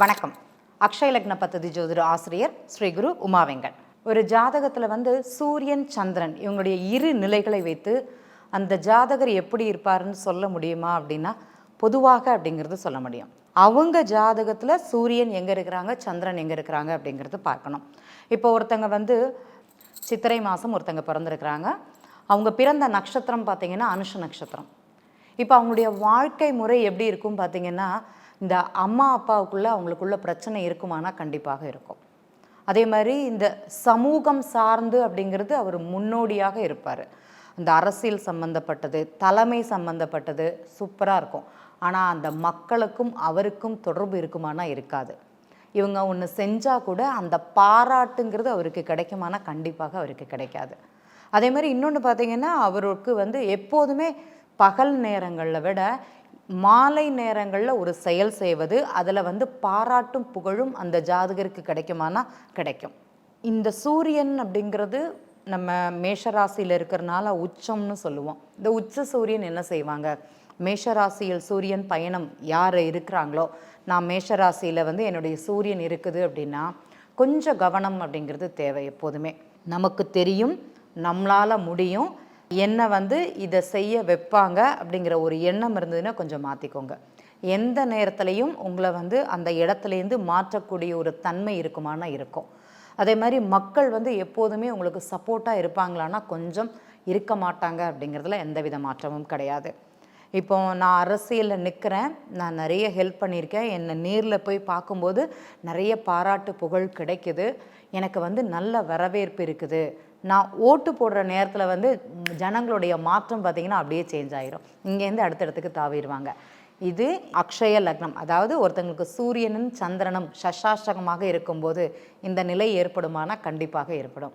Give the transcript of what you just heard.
வணக்கம். அக்ஷய லக்ன பத்ததி ஜோதிட ஆசிரியர் ஸ்ரீ குரு உமாவெங்கன் ஒரு ஜாதகத்தில் வந்து சூரியன் சந்திரன் இவங்களுடைய இரு நிலைகளை வைத்து அந்த ஜாதகர் எப்படி இருப்பாருன்னு சொல்ல முடியுமா அப்படின்னா பொதுவாக அப்படிங்கிறது சொல்ல முடியும். அவங்க ஜாதகத்தில் சூரியன் எங்கே இருக்கிறாங்க சந்திரன் எங்கே இருக்கிறாங்க அப்படிங்கிறது பார்க்கணும். இப்போ ஒருத்தங்க வந்து சித்திரை மாதம் ஒருத்தங்க பிறந்திருக்கிறாங்க. அவங்க பிறந்த நட்சத்திரம் பார்த்தீங்கன்னா அனுஷ நட்சத்திரம். இப்போ அவங்களுடைய வாழ்க்கை முறை எப்படி இருக்கும் பார்த்தீங்கன்னா இந்த அம்மா அப்பாவுக்குள்ளே அவங்களுக்குள்ள பிரச்சனை இருக்குமானா கண்டிப்பாக இருக்கும். அதே மாதிரி இந்த சமூகம் சார்ந்து அப்படிங்கிறது அவர் முன்னோடியாக இருப்பார். இந்த அரசியல் சம்மந்தப்பட்டது தலைமை சம்மந்தப்பட்டது சூப்பராக இருக்கும். ஆனால் அந்த மக்களுக்கும் அவருக்கும் தொடர்பு இருக்குமானா இருக்காது. இவங்க ஒன்று செஞ்சால் கூட அந்த பாராட்டுங்கிறது அவருக்கு கிடைக்குமானா கண்டிப்பாக அவருக்கு கிடைக்காது. அதே மாதிரி இன்னொன்று பார்த்தீங்கன்னா அவருக்கு வந்து எப்போதுமே பகல் நேரங்களில் விட மாலை நேரங்களில் ஒரு செயல் செய்வது அதில் வந்து பாராட்டும் புகழும் அந்த ஜாதகருக்கு கிடைக்குமானா கிடைக்கும். இந்த சூரியன் அப்படிங்கிறது நம்ம மேஷராசியில் இருக்கிறனால உச்சம்னு சொல்லுவோம். இந்த உச்ச சூரியன் என்ன செய்வாங்க? மேஷராசியில் சூரியன் பயணம் யார் இருக்கிறாங்களோ நான் மேஷராசியில் வந்து என்னுடைய சூரியன் இருக்குது அப்படின்னா கொஞ்சம் கவனம் அப்படிங்கிறது தேவை எப்போதுமே. நமக்கு தெரியும் நம்மளால் முடியும் என்னை வந்து இதை செய்ய வைப்பாங்க அப்படிங்கிற ஒரு எண்ணம் இருந்ததுன்னா கொஞ்சம் மாற்றிக்கோங்க எந்த நேரத்துலையும் உங்களை வந்து அந்த இடத்துலேருந்து மாற்றக்கூடிய ஒரு தன்மை இருக்குமானா இருக்கும். அதே மாதிரி மக்கள் வந்து எப்போதுமே உங்களுக்கு சப்போர்ட்டாக இருப்பாங்களான்னா கொஞ்சம் இருக்க மாட்டாங்க அப்படிங்கிறதுல எந்த வித மாற்றமும் கிடையாது. இப்போ நான் அரசியலில் நிற்கிறேன் நான் நிறைய ஹெல்ப் பண்ணியிருக்கேன் என்னை நேரில் போய் பார்க்கும்போது நிறைய பாராட்டு புகழ் கிடைக்குது. எனக்கு வந்து நல்ல வரவேற்பு இருக்குது. நான் ஓட்டு போடுற நேரத்தில் வந்து ஜனங்களுடைய மாற்றம் பார்த்திங்கன்னா அப்படியே சேஞ்ச் ஆயிரும். இங்கேருந்து அடுத்த இடத்துக்கு தாவிடுவாங்க. இது அக்ஷய லக்னம். அதாவது ஒருத்தங்களுக்கு சூரியனும் சந்திரனும் சஷாஷ்டகமாக இருக்கும்போது இந்த நிலை ஏற்படுமானால் கண்டிப்பாக ஏற்படும்.